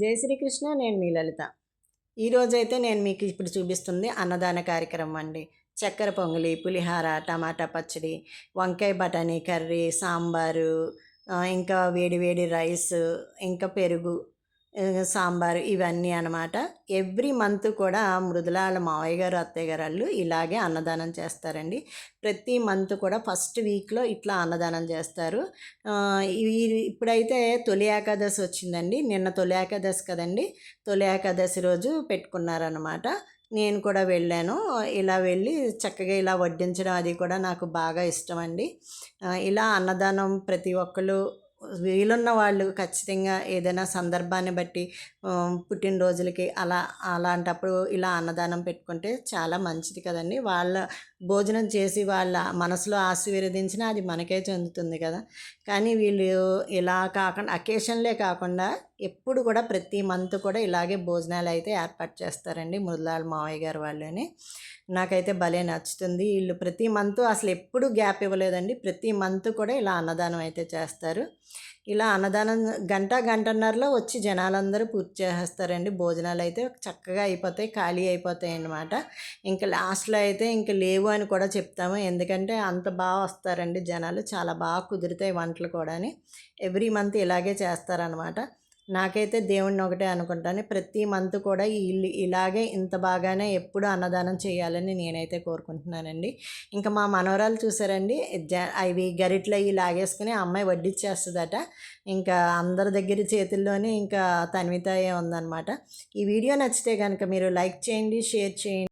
జై శ్రీకృష్ణ నేను మీ లలిత. ఈరోజైతే నేను మీకు ఇప్పుడు చూపిస్తుంది అన్నదాన కార్యక్రమం అండి. చక్కెర పొంగలి పులిహార టమాటా పచ్చడి వంకాయ బఠానీ కర్రీ సాంబారు ఇంకా వేడి వేడి రైస్ ఇంకా పెరుగు. సాంబారు ఇవన్నీ అనమాట ఎవ్రీ మంత్ కూడా మృదులాల మావయ్య గారు అత్తయ్య గారు వాళ్ళు ఇలాగే అన్నదానం చేస్తారండి. ప్రతి మంత్ కూడా ఫస్ట్ వీక్లో ఇట్లా అన్నదానం చేస్తారు. ఇప్పుడైతే తొలి ఏకాదశి వచ్చిందండి. నిన్న తొలి ఏకాదశి కదండి. తొలి ఏకాదశి రోజు పెట్టుకున్నారనమాట నేను కూడా వెళ్ళాను. ఇలా వెళ్ళి చక్కగా ఇలా వడ్డించడం అది కూడా నాకు బాగా ఇష్టం అండి ఇలా అన్నదానం ప్రతి ఒక్కరు వీలున్న వాళ్ళు ఖచ్చితంగా ఏదైనా సందర్భాన్ని బట్టి పుట్టినరోజులకి అలా అలాంటప్పుడు ఇలా అన్నదానం పెట్టుకుంటే చాలా మంచిది కదండి. వాళ్ళ భోజనం చేసి వాళ్ళ మనసులో ఆశీర్వదించినా అది మనకే చెందుతుంది కదా. కానీ వీళ్ళు ఇలా కాకుండా అకేషన్లే కాకుండా ఎప్పుడు కూడా ప్రతి మంత్ కూడా ఇలాగే భోజనాలు అయితే ఏర్పాటు చేస్తారండి మురళాల మావయ్య గారు వాళ్ళని. నాకైతే భలే నచ్చుతుంది. వీళ్ళు ప్రతి మంత్ అసలు ఎప్పుడు గ్యాప్ ఇవ్వలేదండి. ప్రతి మంత్ కూడా ఇలా అన్నదానం అయితే చేస్తారు. ఇలా అన్నదానం గంట గంటన్నరలో వచ్చి జనాలందరూ పూర్తి చేసేస్తారండి. భోజనాలు అయితే చక్కగా అయిపోతాయి ఖాళీ అయిపోతాయి అన్నమాట. ఇంకా లాస్ట్లో అయితే ఇంకా లేవు అని కూడా చెప్తాము. ఎందుకంటే అంత బాగా వస్తారండి జనాలు. చాలా బాగా కుదురుతాయి వంటలు కూడా ఎవ్రీ మంత్ ఇలాగే చేస్తారనమాట నాకైతే దేవుణ్ణి ఒకటే అనుకుంటాను. ప్రతి మంత్ కూడా ఇల్లు ఇలాగే ఇంత బాగానే ఎప్పుడు అన్నదానం చేయాలని నేనైతే కోరుకుంటున్నానండి. ఇంకా మా మనవరాలు చూసారండి జ అవి గరిట్లు అవి లాగేసుకుని అమ్మాయి వడ్డిచ్చేస్తుందట. ఇంకా అందరి దగ్గర చేతుల్లోనే ఇంకా తన్వితాయే ఉందన్నమాట. ఈ వీడియో నచ్చితే కనుక మీరు లైక్ చేయండి షేర్ చేయండి.